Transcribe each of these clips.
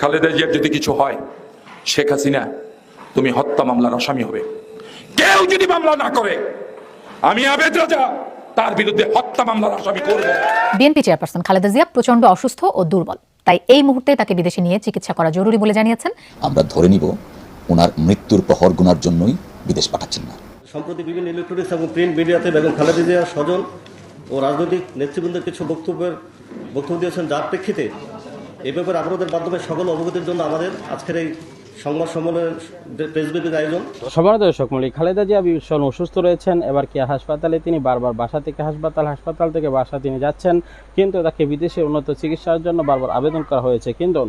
খালেদা জিয়ার যদি কিছু হয় শেখ হাসিনা তুমি হত্যা মামলার আসামি হবে। কেউ যদি মামলা না করে আমি আবেদ রাজা তার বিরুদ্ধে হত্যা মামলার আসামি করব। বিএনপি চেয়ারপারসন খালেদা জিয়া প্রচণ্ড অসুস্থ ও দুর্বল। তাই এই মুহূর্তে তাকে বিদেশে নিয়ে চিকিৎসা করা জরুরি বলে জানিয়েছেন। আমরা ধরে নিব ওনার মৃত্যুর প্রহর গুনার জন্যই বিদেশ পাঠাচ্ছেন না। সম্প্রতি বিভিন্ন ইলেকট্রনিক্স এবং প্রিন্ট মিডিয়াতে বেগম খালেদা জিয়ার স্বজন ও রাজনৈতিক নেতৃবৃন্দের কিছু বক্তব্যের বক্তব্য দিয়েছেন। যার প্রেক্ষিতে এ ব্যাপারে আপনাদের মাধ্যমে সকল অবগতির জন্য আমাদের আজকের এই সংবাদ সম্মেলনের প্রেস আয়োজন। সবার দর্শক মৌলিক খালেদা জিয়া ভীষণ অসুস্থ রয়েছেন এবার কি হাসপাতালে তিনি বারবার বাসা থেকে হাসপাতাল হাসপাতাল থেকে বাসা তিনি যাচ্ছেন কিন্তু তাকে বিদেশে উন্নত চিকিৎসার জন্য বারবার আবেদন করা হয়েছে কিন্তু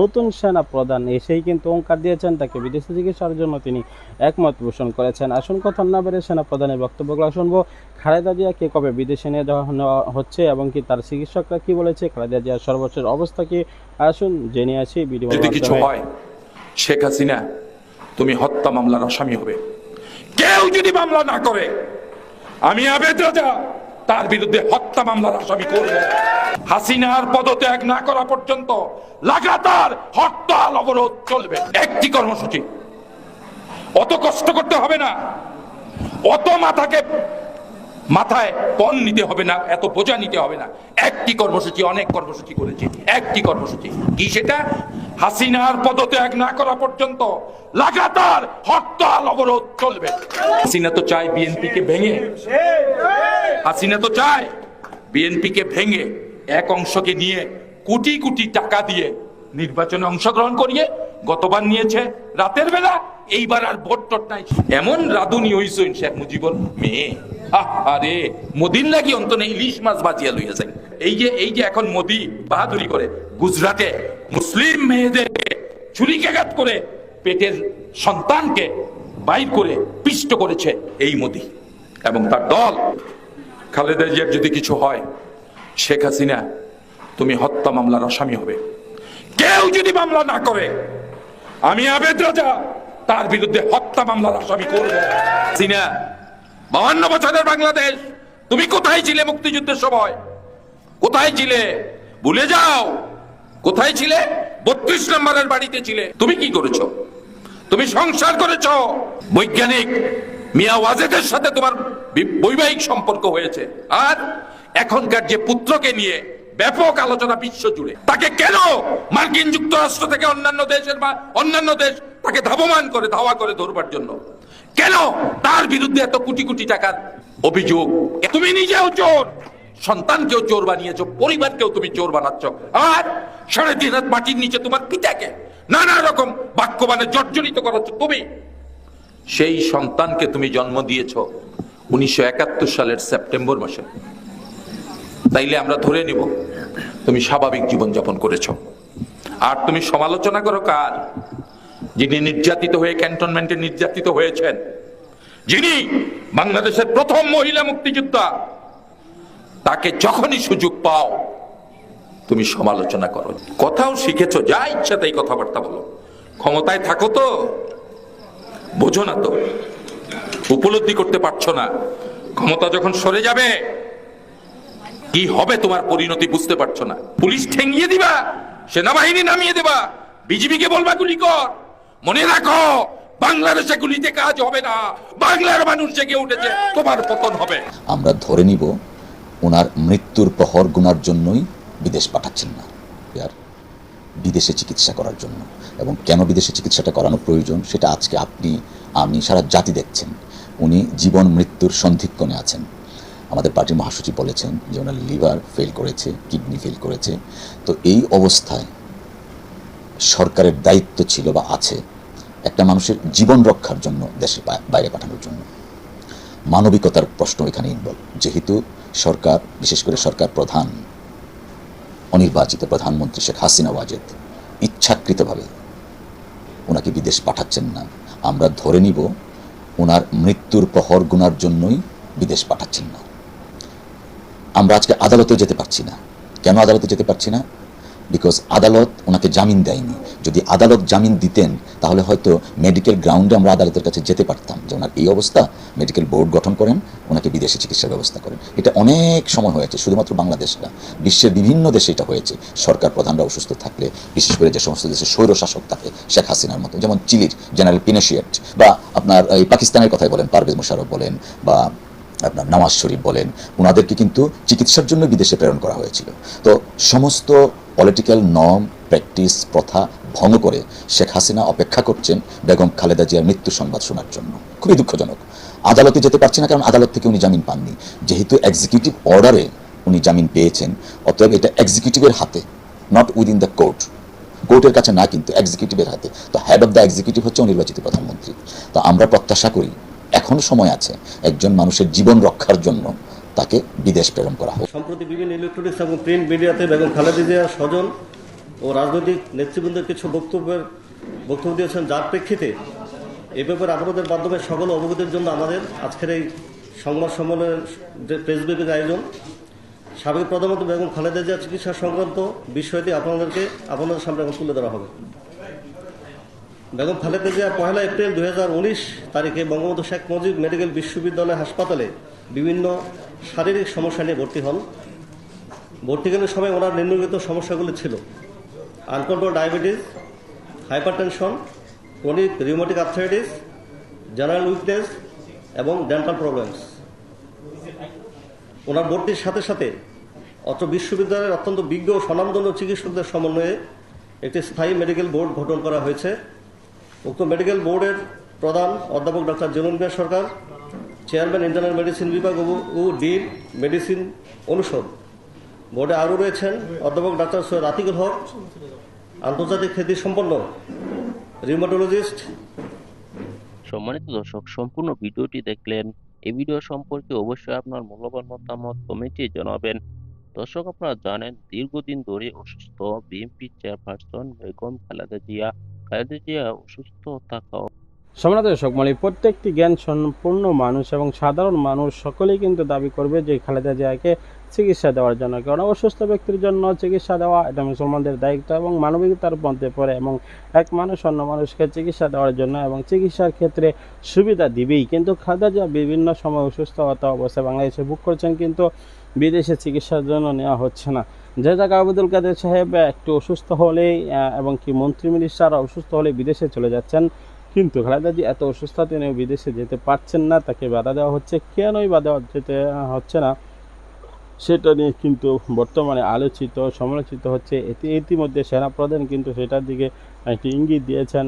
নতুন সেনা প্রধান এসেই কিন্তু অঙ্কার দিয়েছেন তাকে বিদেশে চিকিৎসার জন্য তিনি একমত পোষণ করেছেন। আসুন কথা না বেড়ে সেনা প্রধানের বক্তব্যগুলো শুনব। খালেদা জিয়াকে কবে বিদেশে নিয়ে যাওয়া নেওয়া হচ্ছে এবং কি তার চিকিৎসকরা কি বলেছে? খালেদা জিয়ার সর্বোচ্চ অবস্থা কি? আসুন জেনে আসি ভিডিও কিছু হয় শেখ হাসিনা, তুমি হত্যা মামলার আসামি হবে। কেউ যদি মামলা না করে, আমি আবেদ তার বিরুদ্ধে হত্যা মামলার আসামি করব। হাসিনার পদত্যাগ না করা পর্যন্ত লাগাতার হরতাল অবরোধ চলবে। একটি কর্মসূচি, অত কষ্ট করতে হবে না। অত মাথাকে, মাথায় পণ নিতে হবে না, এত বোঝা নিতে হবে না। একটি কর্মসূচি, অনেক কর্মসূচি করেছি। একটি কর্মসূচি, কি সেটা? হাসিনার পদত্যাগ না করা পর্যন্ত লাগাতার হরতাল অবরোধ চলবে। হাসিনা তো চায় বিএনপি কে ভেঙে। হাসিনা তো চায় বিএনপি কে ভেঙে এক অংশকে নিয়ে কোটি কোটি টাকা দিয়ে নির্বাচনে অংশগ্রহণ করিয়ে গতবার নিয়েছে রাতের বেলা, এইবার আর ভোট টট নাই। এমন রাধুনি হইসইন শেখ মুজিবর মেয়ে। আরে, মোদিন লাগি অন্তনে ইলিশ মাছ বাজিয়া লইয়াছে। এই যে এই যে এখন মোদি বাহাদুরি করে, গুজরাটে মুসলিম মেয়েদেরকে ছুরিকাঘাত করে পেটের সন্তানকে বাইর করে পিষ্ট করেছে এই মোদি এবং তার দল। খালেদা জিয়ার যদি কিছু হয়, শেখ হাসিনা, তুমি হত্যা মামলার আসামি হবে। কেউ যদি মামলা না করে, আমি আবেদ রাজা, তার বিরুদ্ধে হত্যা মামলার আসামি করব। হাসিনা বাহান্ন বছরের বাংলাদেশ। তুমি কোথায় ছিলে মুক্তিযুদ্ধের সময়? কোথায় ছিলে? ভুলে যাও। কোথায় ছিলে? বত্রিশ নম্বরের বাড়িতে ছিলে। তুমি কি করেছ? তুমি সংসার করেছ? বৈজ্ঞানিক মিয়া ওয়াজেদের সাথে তোমার বৈবাহিক সম্পর্ক হয়েছে। আর এখনকার যে পুত্রকে নিয়ে ব্যাপক আলোচনা বিশ্ব জুড়ে, তাকে কেন মার্কিন যুক্তরাষ্ট্র থেকে অন্যান্য দেশের বা অন্যান্য দেশ তাকে ধাবমান করে ধাওয়া করে ধরবার জন্য। কেন? তার বিরুদ্ধে এত কোটি কোটি টাকার অভিযোগ। তুমি নিজেও চোর। সন্তানকেও চোর বানিয়েছো, পরিবারকেও তুমি চোর বানাচ্ছ। আর সাড়ে তিন হাত মাটির নিচে তোমার পিতাকে নানা রকম বাক্যবানে জর্জরিত করাচ্ছ তুমি। সেই সন্তানকে তুমি জন্ম দিয়েছ উনিশশো একাত্তর সালের সেপ্টেম্বর মাসে। তাইলে আমরা ধরে নিব, তুমি স্বাভাবিক জীবনযাপন করেছ। আর তুমি সমালোচনা করো কার? যিনি নির্যাতিত হয়ে ক্যান্টনমেন্টে নির্যাতিত হয়েছেন, যিনি বাংলাদেশের প্রথম মহিলা মুক্তিযোদ্ধা, তাকে যখনই সুযোগ পাও, তুমি সমালোচনা করো। কথাও শিখেছো, যা ইচ্ছা তাই কথাবার্তা বলো। ক্ষমতায় থাকো তো, বোঝো না তো, উপলব্ধি করতে পারছ না। ক্ষমতা যখন সরে যাবে, কি হবে তোমার পরিণতি বুঝতে পারছ না। পুলিশ ঠেঙ্গিয়ে দিবা, সেনাবাহিনী নামিয়ে দেবা, বিজিবিকে বলবা গুলি কর। মনে রাখো, বাংলাদেশে গুলিতে কাজ হবে না। বাংলার মানুষ জেগে উঠেছে, তোমার পতন হবে। আমরা ধরে নিব, ওনার মৃত্যুর প্রহর গুনার জন্যই বিদেশ পাঠাচ্ছেন না। আর বিদেশে চিকিৎসা করার জন্য। এবং কেন বিদেশে চিকিৎসাটা করানো প্রয়োজন, সেটা আজকে আপনি, আমি, সারা জাতি দেখছেন। উনি জীবন মৃত্যুর সন্ধিক্ষণে আছেন। আমাদের পার্টির মহাসচিব বলেছেন যে, ওনার লিভার ফেল করেছে, কিডনি ফেল করেছে। তো এই অবস্থায় সরকারের দায়িত্ব ছিল বা আছে, একটা মানুষের জীবন রক্ষার জন্য দেশে বাইরে পাঠানোর জন্য। মানবিকতার প্রশ্ন এখানে ইনভলভ যেহেতু সরকার, বিশেষ করে সরকার প্রধান, অনির্বাচিত প্রধানমন্ত্রী শেখ হাসিনা ওয়াজেদ, ইচ্ছাকৃতভাবে ওনাকে বিদেশ পাঠাচ্ছেন না। আমরা ধরে নিব ওনার মৃত্যুর প্রহর গুনার জন্যই বিদেশ পাঠাচ্ছেন না। আমরা আজকে আদালতে যেতে পারছি না। কেন আদালতে যেতে পারছি না? বিকজ আদালত ওনাকে জামিন দেয়নি। যদি আদালত জামিন দিতেন, তাহলে হয়তো মেডিকেল গ্রাউন্ডে আমরা আদালতের কাছে যেতে পারতাম যে ওনার এই অবস্থা। মেডিকেল বোর্ড গঠন করেন, ওনাকে বিদেশে চিকিৎসার ব্যবস্থা করেন। এটা অনেক সময় হয়েছে, শুধুমাত্র বাংলাদেশ না, বিশ্বের বিভিন্ন দেশে এটা হয়েছে। সরকার প্রধানরা অসুস্থ থাকলে, বিশেষ করে যে সমস্ত দেশে স্বৈর শাসক থাকে, শেখ হাসিনার মতো, যেমন চিলির জেনারেল পিনেশিয়েট, বা আপনার এই পাকিস্তানের কথাই বলেন, পারভেজ মুশারফ বলেন, বা আপনার নওয়াজ শরীফ বলেন ওনাদেরকে কিন্তু চিকিৎসার জন্য বিদেশে প্রেরণ করা হয়েছিল। তো সমস্ত পলিটিক্যাল নর্ম প্র্যাকটিস প্রথা ভঙ্গ করে শেখ হাসিনা অপেক্ষা করছেন বেগম খালেদা জিয়ার মৃত্যু সংবাদ শোনার জন্য। খুবই দুঃখজনক। আদালতে যেতে পারছে না কারণ আদালত থেকে উনি জামিন পাননি। যেহেতু এক্সিকিউটিভ অর্ডারে উনি জামিন পেয়েছেন, অতএব এটা এক্সিকিউটিভের হাতে নট উইদিন দ্য কোর্ট কোর্টের কাছে না, কিন্তু এক্সিকিউটিভের হাতে। তো হেড অফ দ্য এক্সিকিউটিভ হচ্ছে নির্বাচিত প্রধানমন্ত্রী। তো আমরা প্রত্যাশা করি, এখনও সময় আছে একজন মানুষের জীবন রক্ষার জন্য তাকে বিদেশ প্রেরণ করা হোক। সম্প্রতি বিভিন্ন ইলেকট্রনিক্স এবং প্রিন্ট মিডিয়াতে বেগম খালেদা জিয়ার স্বজন ও রাজনৈতিক নেতৃবৃন্দের কিছু বক্তব্যের বক্তব্য দিয়েছেন। যার প্রেক্ষিতে এ ব্যাপারে আপনাদের মাধ্যমে সকল অবগতির জন্য আমাদের আজকের এই সংবাদ সম্মেলনের যে প্রেস ব্রিফিং আয়োজন, সাবেক প্রধানমন্ত্রী বেগম খালেদা জিয়া চিকিৎসা সংক্রান্ত বিষয়টি আপনাদেরকে, আপনাদের সামনে এখন তুলে ধরা হবে। বেগম খালেদা জিয়া পহেলা এপ্রিল দুই হাজার উনিশ তারিখে বঙ্গবন্ধু শেখ মুজিব মেডিকেল বিশ্ববিদ্যালয় হাসপাতালে বিভিন্ন শারীরিক সমস্যা নিয়ে ভর্তি হন। ভর্তিকালীন সময় ওনার নিম্নলিখিত সমস্যাগুলি ছিল, uncontrolled diabetes, hypertension, chronic rheumatic arthritis general weakness এবং ডেন্টাল প্রবলেমস। ওনার ভর্তির সাথে সাথে অত্র বিশ্ববিদ্যালয়ের অত্যন্ত বিজ্ঞ ও স্বনামধন্য চিকিৎসকদের সমন্বয়ে একটি স্থায়ী মেডিকেল বোর্ড গঠন করা হয়েছে। উক্ত মেডিকেল বোর্ডের প্রধান অধ্যাপক doctor জেনুন Mia Sarkar, chairman internal medicine বিভাগ ও ডিন মেডিসিন অনুষদ। বোর্ডে আরও রয়েছেন অধ্যাপক ডাক্তার সৈয়দ আতিকুল হক, আন্তর্জাতিক খ্যাতি সম্পন্ন রিউমাটোলজিস্ট। সম্মানিত দর্শক, সম্পূর্ণ ভিডিওটি দেখলেন। এই ভিডিও সম্পর্কে অবশ্যই আপনার মূল্যবান মতামত কমেন্টে জানাবেন। দর্শক, আপনারা জানেন, দীর্ঘদিন ধরে অসুস্থ বিএনপি চেয়ারপারসন বেগম খালেদা জিয়া খালেদা অসুস্থ দর্শক মানে প্রত্যেকটি জ্ঞান সম্পূর্ণ মানুষ এবং সাধারণ মানুষ সকলেই কিন্তু দাবি করবে যে খালেদা জিয়াকে চিকিৎসা দেওয়ার জন্য। কারণ অসুস্থ ব্যক্তির জন্য চিকিৎসা দেওয়া এটা মুসলমানদের দায়িত্ব এবং মানবিকতার মধ্যে পড়ে এবং এক মানুষ অন্য মানুষকে চিকিৎসা দেওয়ার জন্য এবং চিকিৎসার ক্ষেত্রে সুবিধা দিবেই। কিন্তু খালেদা জিয়া বিভিন্ন সময় অসুস্থতা অবস্থায় বাংলাদেশে বুক করছেন কিন্তু বিদেশে চিকিৎসার জন্য নেওয়া হচ্ছে না। জায়গা আবুদুল কাদের সাহেব, একটু অসুস্থ হলেই এবং কি মন্ত্রী মিনিস্টার অসুস্থ হলে বিদেশে চলে যাচ্ছেন। কিন্তু খালেদা জি এত অসুস্থ তিনি বিদেশে যেতে পারছেন না, তাকে বাধা দেওয়া হচ্ছে। কেনই বাধা যেতে হচ্ছে না, সেটা নিয়ে কিন্তু বর্তমানে আলোচিত, সমালোচিত হচ্ছে। এটি ইতিমধ্যে সেনাপ্রধান কিন্তু সেটার দিকে একটি ইঙ্গিত দিয়েছেন।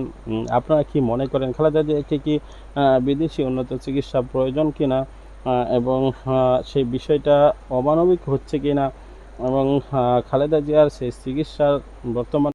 আপনারা কি মনে করেন খালেদা জিয়াকে কি বিদেশি উন্নত চিকিৎসা প্রয়োজন কিনা? এবং সেই বিষয়টা অমানবিক হচ্ছে কিনা? এবং খালেদা জিয়ার সেই চিকিৎসার বর্তমান